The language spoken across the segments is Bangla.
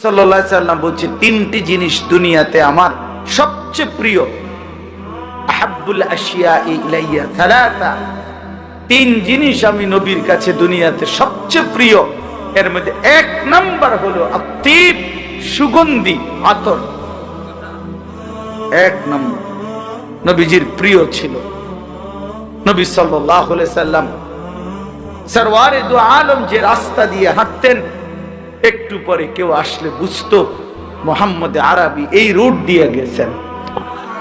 সাল্লাম বলছে, তিনটি জিনিস দুনিয়াতে আমার সবচেয়ে প্রিয়। তিন জিনিস আমি নবীর কাছে দুনিয়াতে সবচেয়ে প্রিয়। এর মধ্যে এক নাম্বার হলো সুগন্ধি, আতর। এক নম্বর। নবীজির প্রিয় ছিল। নবী সাল্লাম সরওয়ারে দু আলম যে রাস্তা দিয়ে হাঁটতেন একটু পরে কেউ আসলে বুঝতো মোহাম্মদ আরবি এই রোড দিয়ে গেছেন।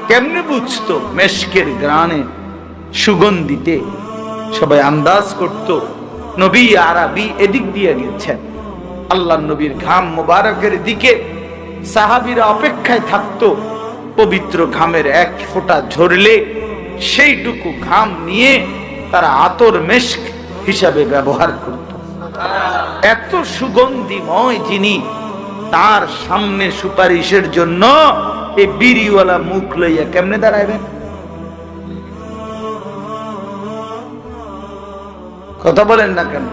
কেমনে বুঝতো মেশকের গ্রানে সুগন্ধিতে? সবাই আন্দাজ করত নবী আরবি এদিক দিয়ে গেছেন। আল্লাহ নবীর ঘাম মোবারকের দিকে সাহাবিরা অপেক্ষায় থাকতো। পবিত্র ঘামের এক ফোঁটা ঝরলে সেইটুকু ঘাম নিয়ে তারা আতর মেশক হিসাবে ব্যবহার করত। এত সুগন্ধিময় যিনি তার সামনে সুপারিশের জন্য এই বিড়িওয়ালা মুখ লইয়া কেমনে দাঁড়াইবেন? কথা বলেন না কেন?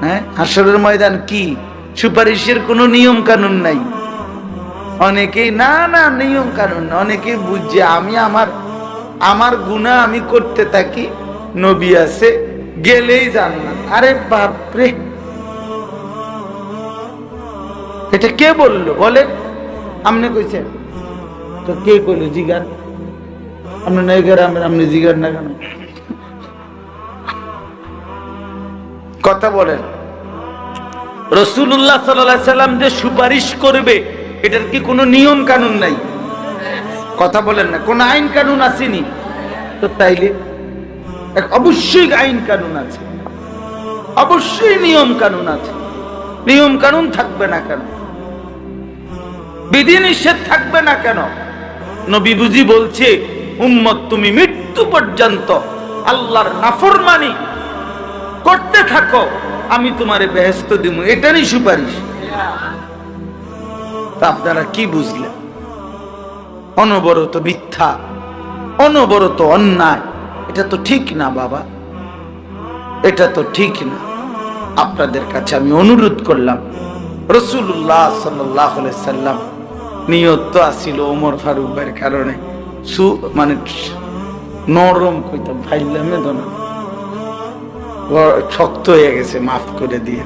হ্যাঁ? হাসরের ময়দান কি? সুপারিশের কোনো নিয়ম কানুন নাই। অনেকেই, না না নিয়ম কানুন অনেকেই বুঝছে, আমি আমার আমার গুণা আমি করতে থাকি, নবী আছে, গেলেই জান্নাত। আরে বাপরে। এটা কে বলল? বলেন। আপনি কইছেন তো কে কইলো? জিগার। আপনি নাই আপনি জিগার না কেন? কথা বলেন। রসুল্লাহ সাল্লাম যে সুপারিশ করবে, এটার কি কোনো নিয়ম কানুন নাই? কথা বলেন না। কোন আইন কানুন আসেনি? তো তাইলে এক অবশ্যই আইন কানুন আছে। অবশ্যই নিয়ম কানুন আছে। নিয়ম কানুন থাকবে না কেন? বিধি নিষেধ থাকবে না কেন? নবী বুঝি বলছে, উম্মত তুমি মৃত্যু পর্যন্ত আল্লাহর নাফরমানি করতে থাকো, আমি তোমারে বেহেস্ত দিব এটারই সুপারিশ। আপনারা কি বুঝলেন? অনবরত মিথ্যা, অনবরত অন্যায়, এটা তো ঠিক না বাবা। এটা তো ঠিক না। আপনাদের কাছে আমি অনুরোধ করলাম। রসুল্লাহ সাল্লাহ সাল্লাম নিয়ত তো আসিল ওমর ফারুক ভাইয়ের কারণে। সু মানে নরম কইতাম, ফাইলামে দোনা শক্ত হয়ে গেছে, মাফ করে দিয়ে।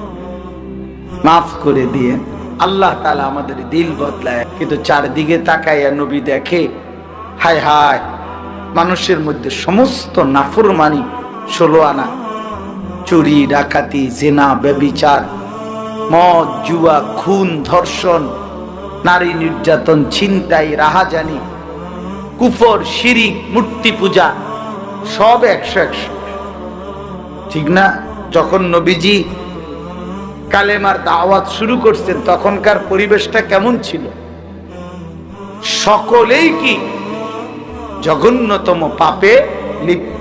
মাফ করে দিয়ে। আল্লাহ তালা আমাদের দিল বদলায়। কিন্তু চারদিকে তাকাইয়া নবী দেখে, হায় হায়, মানুষের মধ্যে সমস্ত নাফরমানি ষোলো আনা। চুরি, ডাকাতি, জেনা, ব্যবিচার, মদ, জুয়া, খুন, ধর্ষণ, নারী নির্যাতন, ছিনতাই, রাহাজানি, কুফর, শিরিক, মূর্তি পূজা, সব একশো একশো। ঠিক না? যখন নবীজি কালেমার দাওয়াত শুরু করছেন, তখনকার পরিবেশটা কেমন ছিল? সকলেই কি জঘন্যতম পাপে লিপ্ত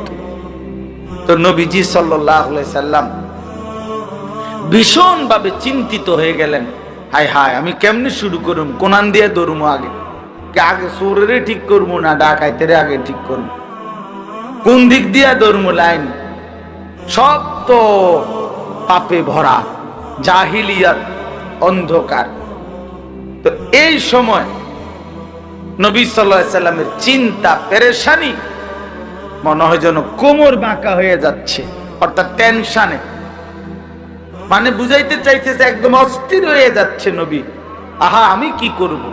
তো নবীজি সাল্লাম ভীষণ ভাবে চিন্তিত হয়ে গেলেন। হায় হায়, আমি কেমনি শুরু করুম? কোনান দিয়ে দৌড়মো আগে। আগে সুরেরে ঠিক করব না ডাকাইতে আগে ঠিক করব? কোন দিক দিয়ে দৌড়মো লাইন? সব তো পাপে ভরা, জাহিলিয়াত, অন্ধকার। তো এই সময় নবী সাল্লাহ সাল্লামের চিন্তা, পেরেশানি মনে হয় যেন কোমর বাঁকা হয়ে যাচ্ছে। অর্থাৎ টেনশনে মানে বুঝাইতে চাইতেছে একদম অস্থির হয়ে যাচ্ছে নবী। আহা, আমি কি করব?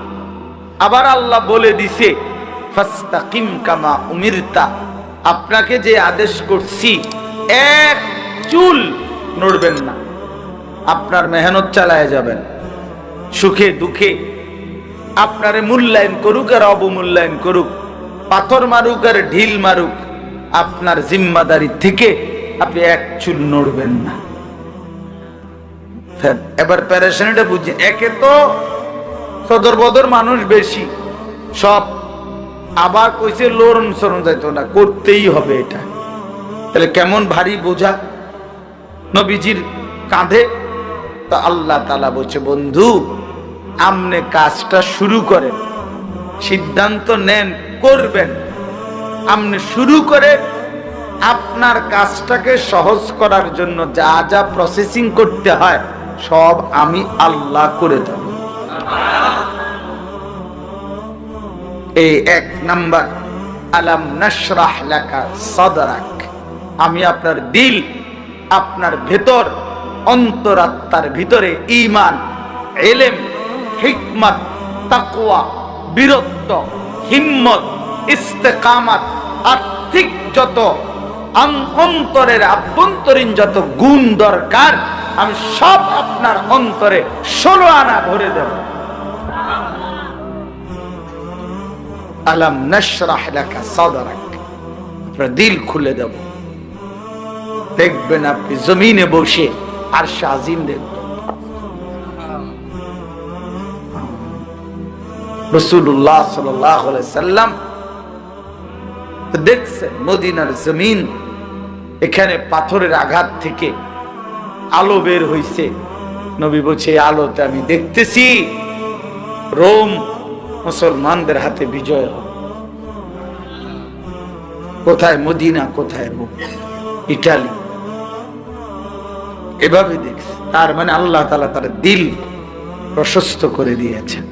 আবার আল্লাহ বলে দিছে আপনাকে যে আদেশ করছি, এক চুল নড়বেন না। আপনার মেহনত চালায় যাবেন। সুখে, দুঃখে। আপনারে মূল্যায়ন করুক আর অবমূল্যায়ন করুক। পাথর মারুক আর ঢিল মারুক। আপনার জিম্মাদারি থেকে আপনি এক চুল নড়বেন না। এবার প্যারেশানিটা বুঝছেন একে তো সদর বদর মানুষ বেশি। সব আবার কইছে লোরন সরণ যাইতো না, করতেই হবে এটা। তাহলে কেমন ভারী বোঝা? নবীজির কাঁধে তো আল্লাহ তালা বলছে, বন্ধু, আমনে কাজটা শুরু করেন। সিদ্ধান্ত নেন, করবেন। আপনি শুরু করে আপনার কাজটাকে সহজ করার জন্য যা যা প্রসেসিং করতে হয়, সব আমি আল্লাহ করে দেব। এই এক নাম্বার, আলাম নাশরাহ লাকা সাদরাক। আমি আপনার দিল, আপনার ভেতর, অন্তরাত্মার ভিতরে ঈমান এলেম হিকমত, তাকওয়া, বীরত্ব, হিম্মত, ইস্তেকামাত আর্থিক যত অন্তরের আভ্যন্তরীণ যত গুণ দরকার, আমি সব আপনার অন্তরে ষোলো আনা ভরে দেব। আলাম দিল খুলে দেব। দেখবেন আপনি জমিনে বসে আর শাজিম দেখবেন। রসুল্লাহ সাল্লাম দেখছে মদিনার জমিন, এখানে পাথরের আঘাত থেকে আলো বের নবী বলছে আলোতে আমি দেখতেছি, রোম মুসলমানদের হাতে বিজয় কোথায় মদিনা, কোথায় রোম, ইটালি? এভাবে দেখছে। তার মানে আল্লাহ তালা তার দিল প্রশস্ত করে দিয়েছেন।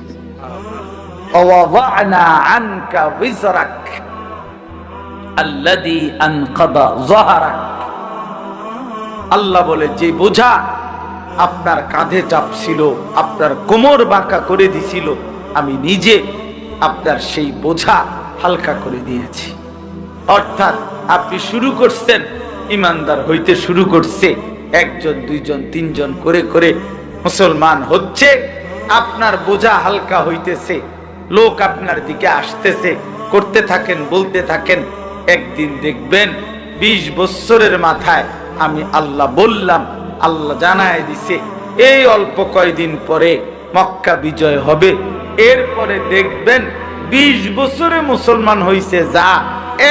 আনকা বিজরাক আল্লাহ বলে, যে বোঝা আপনার কাঁধে চাপছিল, আপনার কোমর বাঁকা করে দিছিল, আমি নিজে আপনার সেই বোঝা হালকা করে দিয়েছি। অর্থাৎ আপনি শুরু করছেন, ইমানদার হইতে শুরু করছে, একজন, দুইজন, তিনজন করে করে মুসলমান হচ্ছে, আপনার বোঝা হালকা হইতেছে, লোক আপনার দিকে আসতেছে, করতে থাকেন, বলতে থাকেন একদিন দেখবেন বিশ বৎসরের মাথায় আমি আল্লাহ বললাম, আল্লাহ জানায় দিছে, এই অল্প কয়দিন পরে মক্কা বিজয় হবে। এরপরে দেখবেন বিশ বছরে মুসলমান হইছে যা,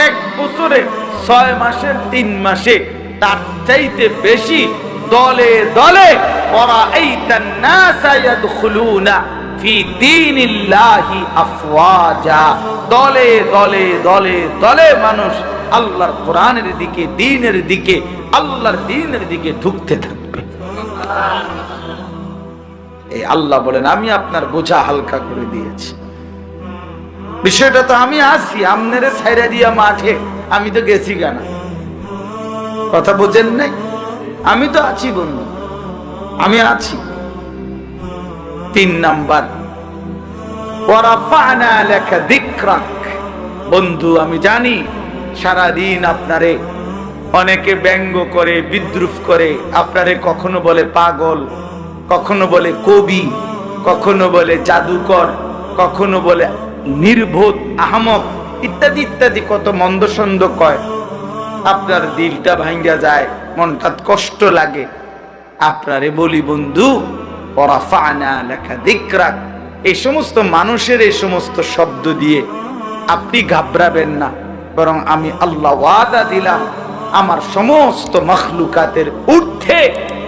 এক বছরে ছয় মাসের তিন মাসে, তার চাইতে বেশি দলে দলে দলে দলে দলে দলে মানুষ আল্লাহর কোরআনের দিকে, দিনের দিকে, আল্লাহর দিনের দিকে ঢুকতে থাকবে। এই আল্লাহ বলেন, আমি আপনার বোঝা হালকা করে দিয়েছি। বিষয়টা তো আমি আসি আমনেরে ছাইরা দিয়া মাঠে, আমি তো গেছি কেন? কথা বোঝেন নাই? আমি তো আছি, বন্ধু। আমি আছি। তিন নাম্বার। বন্ধু, আমি জানি সারা দিন আপনারে অনেকে ব্যঙ্গ করে, বিদ্রুপ করে, আপনারে কখনো বলে পাগল, কখনো বলে কবি, কখনো বলে জাদুকর, কখনো বলে নির্বোধ আহমক, ইত্যাদি ইত্যাদি কত মন্দ সন্দ কয়। আপনার দিলটা ভাঙ্গা যায়। মনটা কষ্ট লাগে। আপনারে বলি, বন্ধু পরাফানা লেখা দিকরাক। এই সমস্ত মানুষের এই সমস্ত শব্দ দিয়ে আপনি ঘাবড়াবেন না, বরং আমি আল্লাহ ওয়াদা দিলাম, আমার সমস্ত মখলুকাতের ঊর্ধ্বে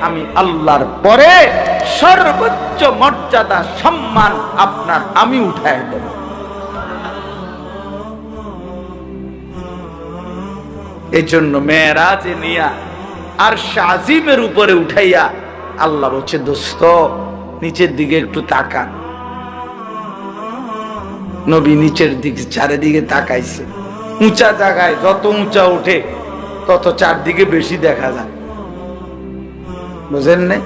আমি আল্লাহর পরে সর্বোচ্চ মর্যাদা, সম্মান আপনার আমি উঠায় দেব। এই জন্য মেয়েরাজে নিয়া আর শাজিমের উপরে উঠাইয়া আল্লাহ বলছে, দোস্ত, নিচের দিকে একটু তাকান। নবী নিচের দিকে, চারিদিকে তাকাইছে। উঁচা জায়গায় যত উঁচা ওঠে, তত চারদিকে বেশি দেখা যায়। বুঝেন নাই?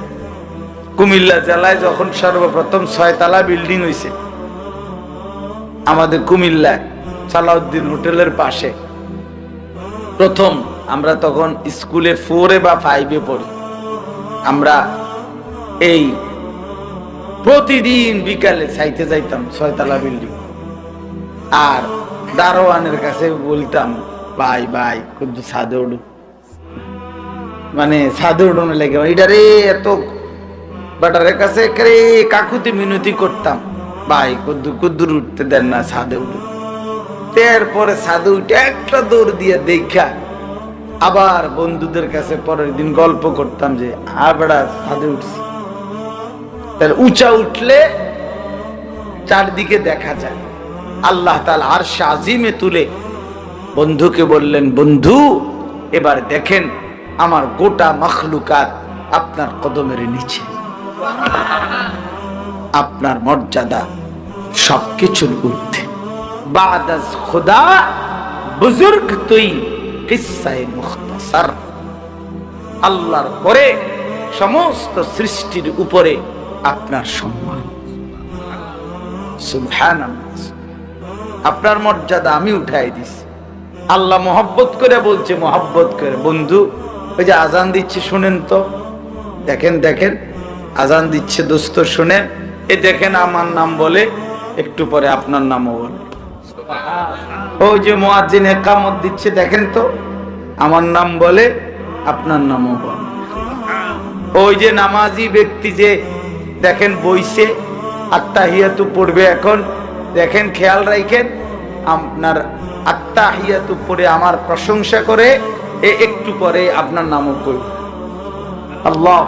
কুমিল্লা জেলায় যখন সর্বপ্রথম ছয়তলা বিল্ডিং হয়েছে আমাদের কুমিল্লায় সালাউদ্দিন হোটেলের পাশে প্রথম আমরা তখন স্কুলে ফোরে বা ফাইভে পড়ি। আমরা এই প্রতিদিন বিকালে চাইতে যাইতাম ছয়তলা বিল্ডিং। আর দারোয়ানের কাছে বলতাম, ভাই ভাই, কিন্তু ছাদে উঠু। মানে ছাদে উঠুন লেগে এটা রে, এত বাটারের কাছে কাকুতি মিনতি করতাম। ভাই কুদ্দু কুদ্দুর উঠতে দেন না, ছাদে উঠু। এরপরে ছাদে উঠে একটা দৌড় দিয়ে দেখা আবার বন্ধুদের কাছে পরের দিন গল্প করতাম যে, আবড়া উঠছি। তাহলে উঁচা উঠলে চারদিকে দেখা যায়। আল্লাহ তালা আর শাজিমে তুলে বন্ধুকে বললেন, বন্ধু, এবার দেখেন আমার গোটা মখলুকাত আপনার কদমের নিচে। আপনার মর্যাদা সবকিছুর ঊর্ধ্বে। বাদাস খোদা বুজুর্গ তুই আল্লাহর পরে সমস্ত সৃষ্টির উপরে আপনার সম্মান। আপনার মর্যাদা আমি উঠাই দিছি। আল্লাহ মোহব্বত করে বলছে, মোহব্বত করে। বন্ধু, ওই যে আজান দিচ্ছে, শুনেন তো। দেখেন দেখেন। আজান দিচ্ছে, দোস্ত, শুনেন। এ দেখেন, আমার নাম বলে, একটু পরে আপনার নামও বলে। ওই যে মোয়াজ্জিন একামত দিচ্ছে, দেখেন তো, আমার নাম বলে আপনার নামও বলে। ওই যে নামাজি ব্যক্তি যে, দেখেন বইছে, আত্মাহিয়াতু পড়বে এখন, দেখেন খেয়াল রাখেন আপনার আত্মাহিয়াতু পড়ে আমার প্রশংসা করে, এ একটু পরে আপনার নামও করবে আল্লাহ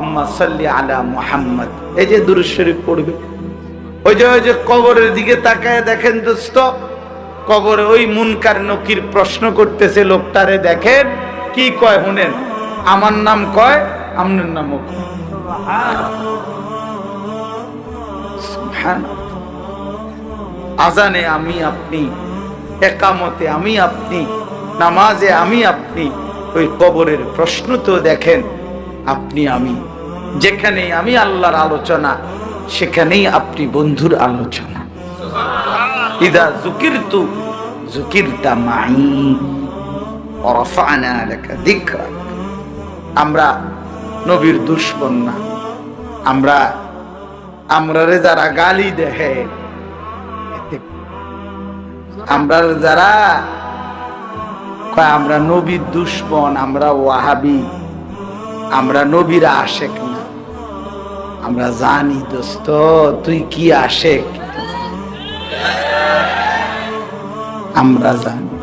আলা মুহাম্মদ। এই যে দুরূদ শরীফ পড়বে। ওই যে ওই যে কবরের দিকে তাকায় দেখেন দোস্ত কবরে ওই মুনকার নকির প্রশ্ন করতেছে, লোকটারে দেখেন? কি কয় শুনেন? আমার নাম কয়? নামও কয়? আজানে আমি আপনি, একামতে আমি আপনি, নামাজে আমি আপনি, ওই কবরের প্রশ্ন তো দেখেন, আপনি আমি। যেখানে আমি আল্লাহর আলোচনা, সেখানেই আপনি বন্ধুর আলোচনা। ইদা জুকির তু জুকির মাই ওরফানা লেখা দিকরা। আমরা নবীর দুশ্মন না। আমরা আমরা যারা গালি দেহে আমরা যারা আমরা নবীর দুশ্মন, আমরা ওয়াহাবি, আমরা নবীর আশেক না। আমরা জানি, দোস্ত, তুই কি আশেক? আমরা জানি।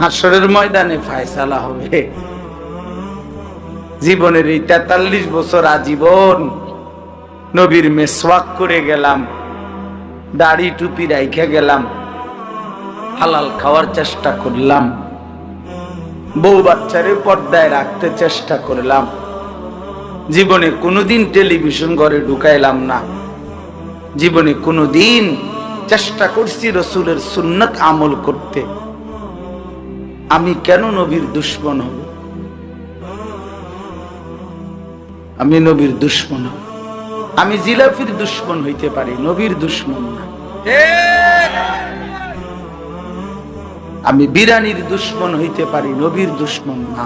হাসরের ময়দানে ফায়সালা হবে। জীবনের এই তেতাল্লিশ বছর আজীবন নবীর মেসওয়াক করে গেলাম, দাড়ি টুপি রাইখে গেলাম, হালাল খাওয়ার চেষ্টা করলাম, বউ বাচ্চারে পর্দায় রাখতে চেষ্টা করলাম। জীবনে কোনোদিন টেলিভিশন ঘরে ঢুকাইলাম না। জীবনে কোনোদিন চেষ্টা করছি রসুলের সুন্নত আমল করতে। আমি কেন নবীর দুশ্মন হব? আমি নবীর দুশ্মন হব। আমি জিলাফির দুশ্মন হইতে পারি, নবীর দুশ্মন না। আমি বিরানির দুশ্মন হইতে পারি, নবীর দুশ্মন না।